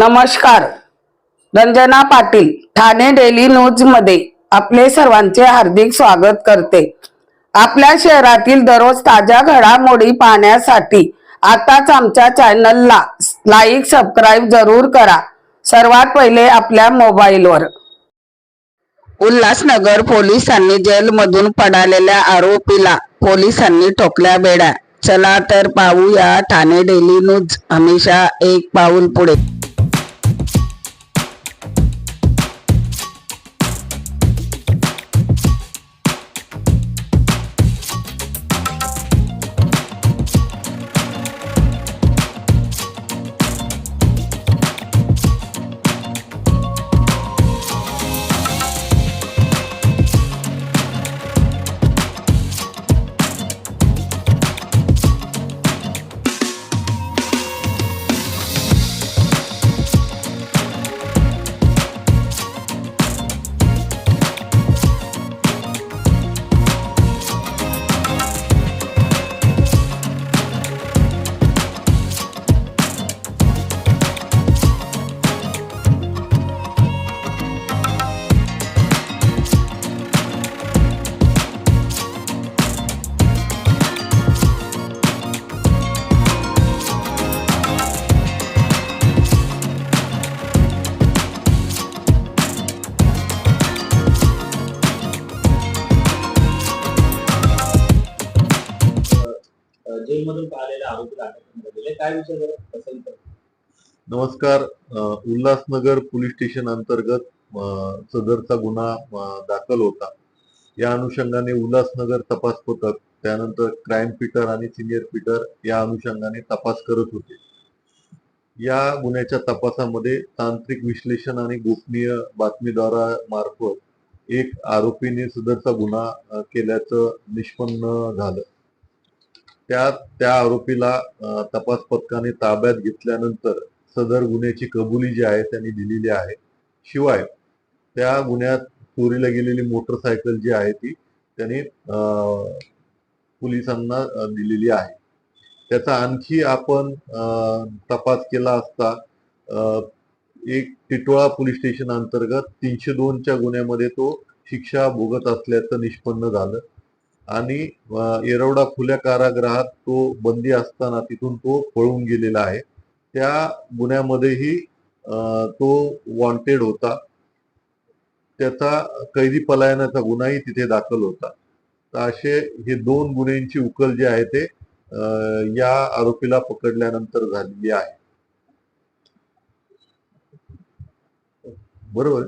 नमस्कार. रंजना पाटील ठाणे डेली न्यूजमध्ये आपले सर्वांचे हार्दिक स्वागत करते. आपल्या शहरातील दररोज ताज्या घडामोडी पाहण्यासाठी आताच आमच्या चॅनलला लाईक सबस्क्राईब जरूर करा. सर्वात पहिले आपल्या मोबाईलवर. उल्हासनगर पोलिसांनी जेलमधून पडालेल्या आरोपीला पोलिसांनी ठोकल्या बेड्या. चला तर पाहूया ठाणे डेली न्यूज. हमेशा एक पाऊल पुढे. जेलमधून पाहिलेले आरोपी अटक काय विचार असेल तर नमस्कार. उल्हासनगर पोलीस स्टेशन अंतर्गत सदरचा गुन्हा दाखल होता. या अनुषंगाने उल्हासनगर तपास पथक त्यानंतर क्राईम पीटर आणि सिनियर पीटर या अनुषंगाने तपास करत होते. या गुन्ह्याच्या तपासामध्ये तांत्रिक विश्लेषण आणि गोपनीय बातमीद्वारा मार्फत एक आरोपीने सदरचा गुन्हा केल्याचं निष्पन्न झालं. त्या त्या आरोपीला तपास पथकाने ताब्यात घेतल्यानंतर सदर गुन्ह्याची कबुली जी आहे त्यांनी दिलेली आहे. शिवाय त्या गुन्ह्यात चोरीला गेलेली मोटरसायकल जी आहे ती त्यांनी पोलिसांना दिलेली आहे. त्याचा आणखी आपण तपास केला असता एक टिटोळा पोलीस स्टेशन अंतर्गत तीनशे दोनच्या गुन्ह्यामध्ये तो शिक्षा भोगत असल्याचं निष्पन्न झालं. आणि येरवडा खुल्या कारागृहात तो बंदी असताना तिथून तो पळून गेलेला आहे. त्या गुन्ह्यामध्येही तो वॉन्टेड होता. त्याचा कैदी पलायनाचा गुन्हाही तिथे दाखल होता. तर असे हे दोन गुन्ह्यांची उकल जी आहे ते या आरोपीला पकडल्यानंतर झालेली आहे. बरोबर?